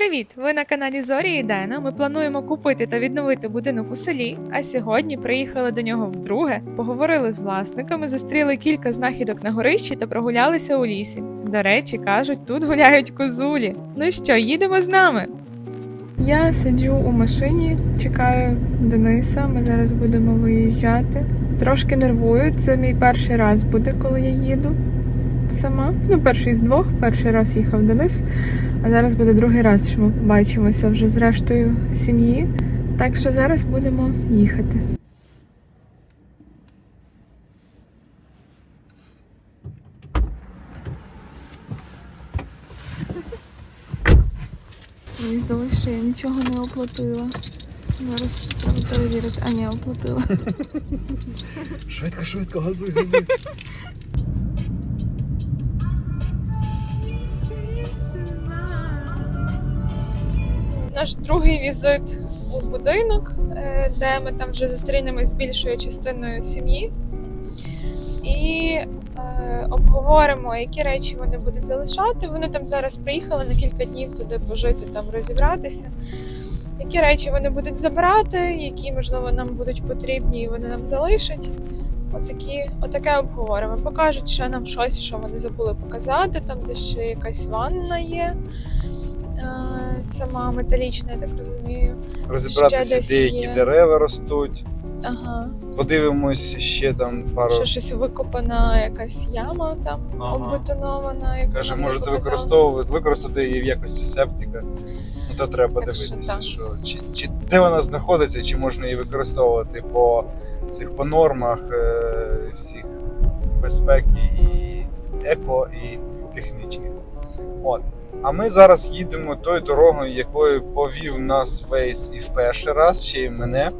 Привіт! Ви на каналі Зорі і Дена. Ми плануємо купити та відновити будинок у селі. А сьогодні приїхали до нього вдруге, поговорили з власниками, зустріли кілька знахідок на горищі та прогулялися у лісі. До речі, кажуть, тут гуляють козулі. Ну що, їдемо з нами? Я сиджу у машині, чекаю Дениса. Ми зараз будемо виїжджати. Трошки нервую. Це мій перший раз буде, коли я їду сама. Ну, перший з двох. Перший раз їхав Денис. А зараз буде другий раз, що ми побачимося вже з рештою сім'ї. Так що зараз будемо їхати. Мені здалося, що я нічого не оплатила. Зараз треба перевірити. А ні, оплатила. Швидко, швидко, газуй, газуй. Наш другий візит у будинок, е, де ми там вже зустрінемось з більшою частиною сім'ї і е, обговоримо, які речі вони будуть залишати. Вони там зараз приїхали на кілька днів туди пожити, там розібратися. Які речі вони будуть забирати, які, можливо, нам будуть потрібні, і вони нам залишать. Отакі, отаке обговоримо. Покажуть ще нам щось, що вони забули показати, там де ще якась ванна є. Е, Сама металічна, я так розумію. Розібратися, де які є. дерева ростуть. Ага. Подивимось ще там пару. Ще щось викопана якась яма там Ага. обетонована. Каже, можете використовувати, використати її в якості септика. Ну то треба Так дивитися, так. що, чи, чи де вона знаходиться, чи можна її використовувати по цих по нормах е, всіх безпеки і еко, і технічних. От. А ми зараз їдемо тою дорогою, якою повів нас Вейс і в перший раз, ще й мене.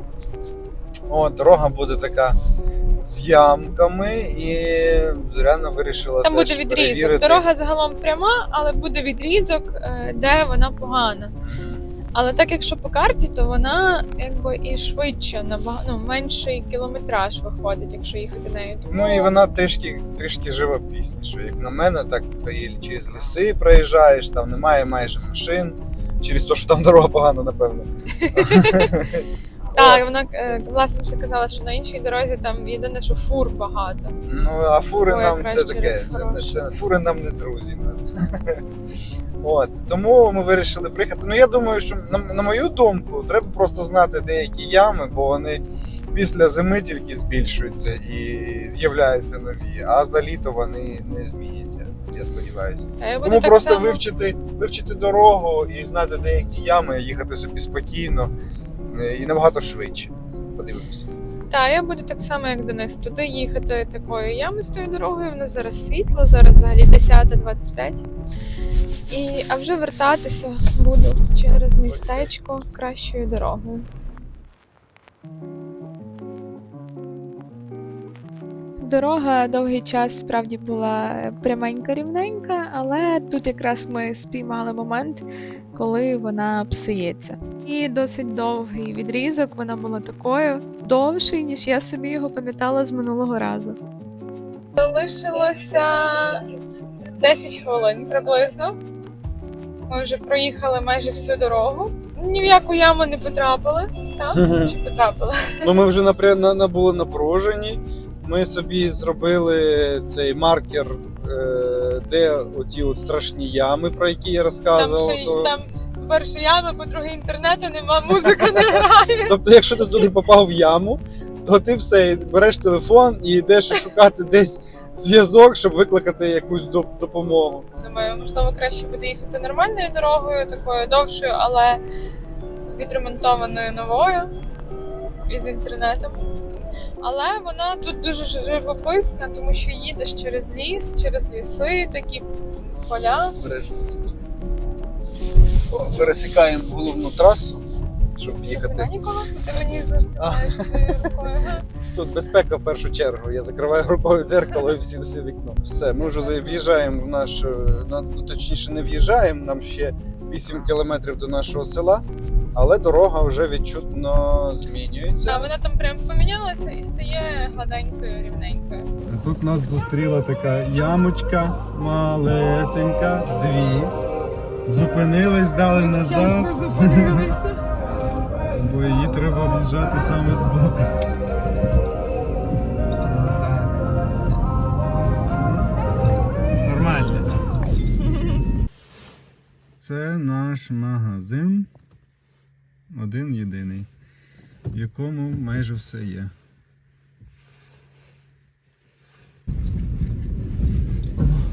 От, дорога буде така з ямками, і реально вирішила Там теж буде відрізок. перевірити. Дорога загалом пряма, але буде відрізок, е, де вона погана. Але так якщо по карті, то вона якби і швидше, набагато ну, менший кілометраж виходить, якщо їхати нею. Тому Ну і вона трішки, трішки живопісніша. Як на мене, так і через ліси проїжджаєш, там немає майже машин. Через те, що там дорога погана, напевно. так, вона е, власниця казала, що на іншій дорозі там єдине, що фур багато. Ну, а фури Ой, нам це таке. через Це, хороше. це, фури нам не друзі. От, тому ми вирішили приїхати. Ну, я думаю, що на, на мою думку, треба просто знати деякі ями, бо вони після зими тільки збільшуються і з'являються нові, а за літо вони не зміняться, я сподіваюся. Та я буду Тому так просто само... вивчити, вивчити дорогу і знати деякі ями, їхати собі спокійно і набагато швидше. Подивимося. Та я буду так само, як Денис, туди їхати такою ямистою дорогою. В нас зараз світло, зараз взагалі 10.25. І, а вже вертатися буду через містечко кращою дорогою. Дорога довгий час справді була пряменька рівненька, але тут якраз ми спіймали момент, коли вона псується. І досить довгий відрізок вона була такою довший, ніж я собі його пам'ятала з минулого разу. Залишилося 10 хвилин приблизно. Ми вже проїхали майже всю дорогу. Ні в яку яму не потрапили, так? Чи потрапили? Ну, ми вже напря... на, на були напружені. Ми собі зробили цей маркер, е, де оті от страшні ями, про які я Там ще й- то- там, по-перше, яма, по-друге, інтернету нема, музика не грає. Тобто, якщо ти туди попав в яму, то ти все береш телефон і йдеш шукати десь зв'язок, щоб викликати якусь допомогу. Думаю, можливо, краще буде їхати нормальною дорогою, такою довшою, але відремонтованою новою із інтернетом. Але вона тут дуже живописна, тому що їдеш через ліс, через ліси, такі поля. О, Пересікаємо головну трасу, щоб їхати. нікого, ти мені рукою. Тут безпека в першу чергу. Я закриваю рукою дзеркало і всі всі вікно. Все, ми вже в'їжджаємо в наш, е, на- ну, точніше, не в'їжджаємо. Нам ще 8 кілометрів до нашого села, але дорога вже відчутно А змінюється. вона там прям помінялася і стає гладенькою, рівненькою. Тут нас зустріла така ямочка малесенька, дві. Зупинились, дали назад, зупинилися. бо її треба об'їжджати саме з боку. Нормально. Це наш магазин. Один єдиний, в якому майже все є.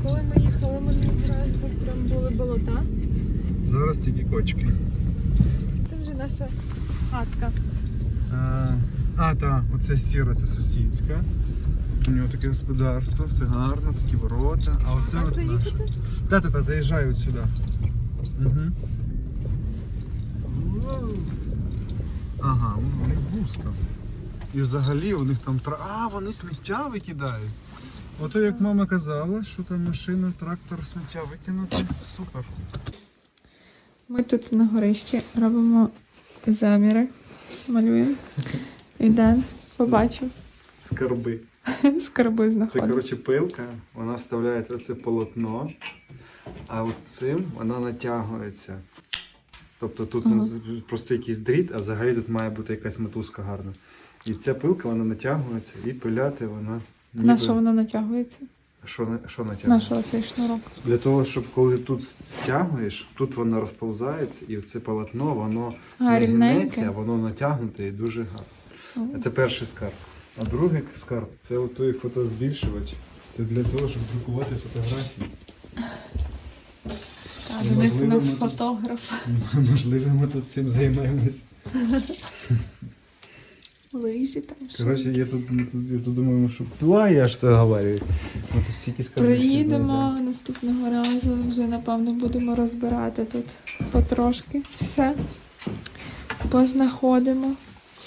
Коли ми їхали, ми якраз прям були. Зараз тільки кочки. Це вже наша хатка. А, а так, оце сіра, це сусідська. У нього таке господарство, все гарно, такі ворота. А оце от наш. Та, та, та, заїжджай от сюди. Угу. Ага, у них густо. І взагалі у них там тра. А, вони сміття викидають. Ото як мама казала, що там машина, трактор сміття викинути. Супер. Ми тут на горищі робимо заміри, малюємо. І Ден побачив, Скарби. скарби Це, коротше, пилка, вона вставляється в це полотно, а от цим вона натягується. Тобто тут Ага. ну, просто якийсь дріт, а взагалі тут має бути якась мотузка гарна. І ця пилка вона натягується і пиляти вона. На що вона натягується? Що, що На що цей шнурок? Для того, щоб коли тут стягуєш, тут воно розповзається, і це полотно, воно не гнеться, воно натягнуте і дуже гарно. О. Це перший скарб. А другий скарб це той фотозбільшувач. Це для того, щоб друкувати фотографії. А, Денис у нас Можливо, ми- фотограф. Можливо, ми тут цим займаємось. Лижі там. що Коротше, я тут, я тут, я тут думаю, що давай я ж все говорю. Ми тут стільки скарбів ще Приїдемо наступного разу, вже напевно будемо розбирати тут потрошки все. Познаходимо.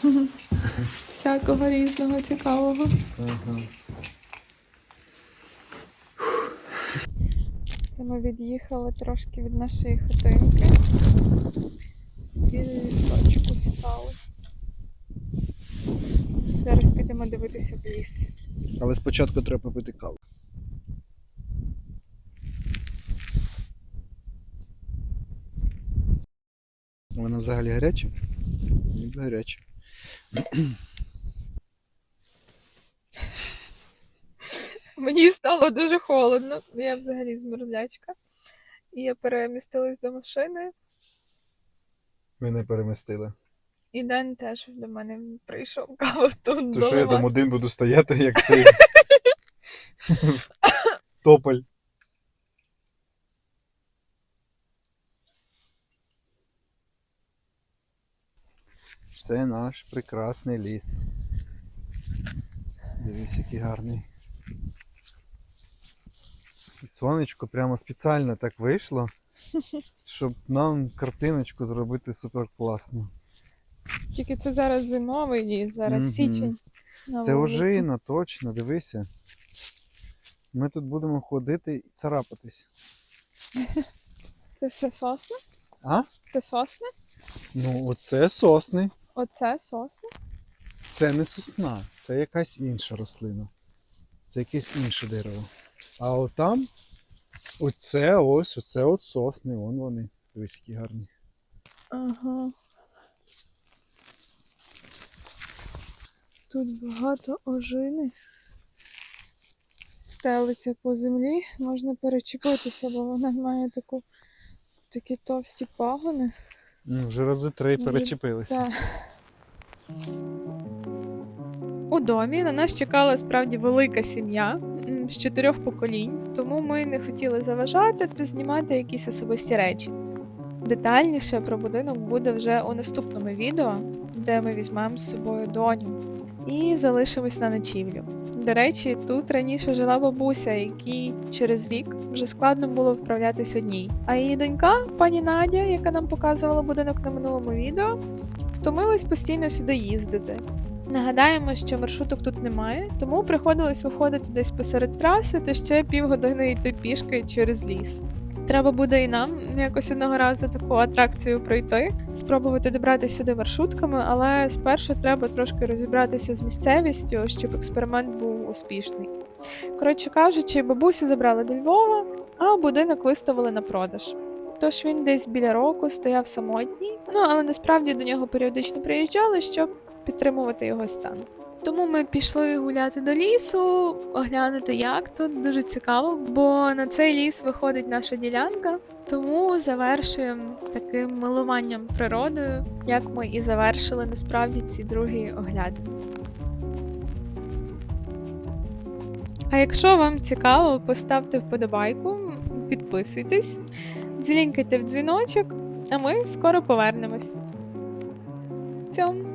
Всякого різного цікавого. знайдемо. Ага. Це ми від'їхали трошки від нашої хатинки. Біля лісочку стали. Зараз підемо дивитися в ліс. Але спочатку треба попити каву. Вона взагалі гаряча? Ніби гаряча. Мені стало дуже холодно. Я взагалі змерзлячка. І я перемістилась до машини. Мене перемістили. І Ден теж до мене прийшов каву тут. То що я там один буду стояти, як цей тополь. Це наш прекрасний ліс. Дивись, який гарний. І сонечко прямо спеціально так вийшло, щоб нам картиночку зробити супер класно. Тільки це зараз зимовий ліс, зараз Мгм. січень. на Це вулиці. ожина, точно, дивися. Ми тут будемо ходити і царапатись. Це все сосни? А? Це сосни? Ну, оце сосни. Оце сосни? Це не сосна, це якась інша рослина. Це якесь інше дерево. А отам, оце ось, оце от сосни, вон вони. Дивись, які гарні. Ага. Тут багато ожини. Стелиться по землі, можна перечепитися, бо вона має таку, такі товсті пагони. Ну, вже рази три перечепилися. Так. У домі на нас чекала справді велика сім'я з чотирьох поколінь, тому ми не хотіли заважати та знімати якісь особисті речі. Детальніше про будинок буде вже у наступному відео, де ми візьмемо з собою доню і залишимось на ночівлю. До речі, тут раніше жила бабуся, якій через вік вже складно було вправлятись одній. А її донька, пані Надя, яка нам показувала будинок на минулому відео, втомилась постійно сюди їздити. Нагадаємо, що маршруток тут немає, тому приходилось виходити десь посеред траси та ще півгодини йти пішки через ліс. Треба буде і нам якось одного разу таку атракцію пройти, спробувати добратися сюди маршрутками, але спершу треба трошки розібратися з місцевістю, щоб експеримент був успішний. Коротше кажучи, бабусю забрали до Львова, а будинок виставили на продаж. тож він десь біля року стояв самотній. Ну але насправді до нього періодично приїжджали, щоб підтримувати його стан. Тому ми пішли гуляти до лісу, оглянути, як тут дуже цікаво, бо на цей ліс виходить наша ділянка. Тому завершуємо таким милуванням природою, як ми і завершили насправді ці другі оглядини. А якщо вам цікаво, поставте вподобайку, підписуйтесь, дзвінькайте в дзвіночок, а ми скоро повернемось. Цьому!